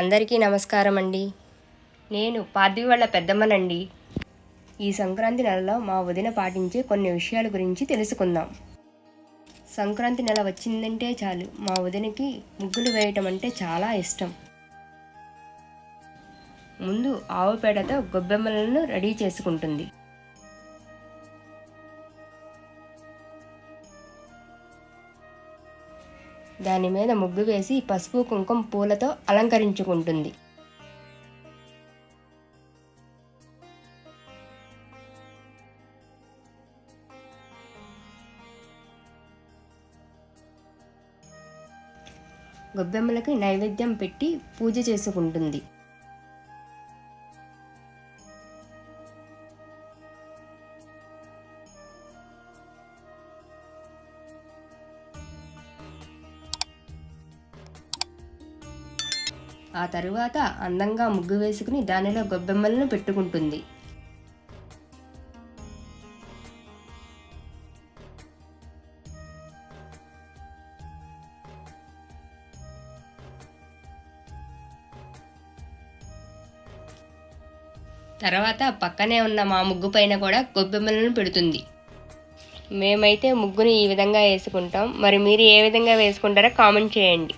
అందరికీ నమస్కారం అండి నేను పార్థివి వాళ్ళ పెద్దమ్మనండి. ఈ సంక్రాంతి నెలలో మా వదిన పాటించే కొన్ని విషయాల గురించి తెలుసుకుందాం. సంక్రాంతి నెల వచ్చిందంటే చాలు. మా వదినకి ముగ్గులు వేయటం అంటే చాలా ఇష్టం. ముందు ఆవు పేడతో గొబ్బెమ్మలను రెడీ చేసుకుంటుంది. దాని మీద ముగ్గు వేసి పసుపు కుంకుమ పూలతో అలంకరించుకుంటుంది. గొబ్బెమ్మలకి నైవేద్యం పెట్టి పూజ చేసుకుంటుంది. ఆ తరువాత అందంగా ముగ్గు వేసుకుని దానిలో గొబ్బెమ్మలను పెట్టుకుంటుంది. తర్వాత పక్కనే ఉన్న మా ముగ్గు పైన కూడా గొబ్బెమ్మలను పెడుతుంది. మేమైతే ముగ్గుని ఈ విధంగా వేసుకుంటాం. మరి మీరు ఏ విధంగా వేసుకుంటారో కామెంట్ చేయండి.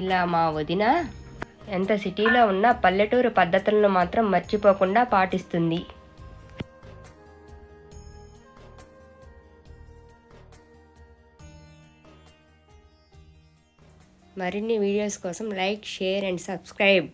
ఇలా మా వదిన ఎంత సిటీలో ఉన్న పల్లెటూరు పద్ధతులను మాత్రం మర్చిపోకుండా పాటిస్తుంది. మరిన్ని వీడియోస్ కోసం లైక్ షేర్ అండ్ సబ్స్క్రైబ్.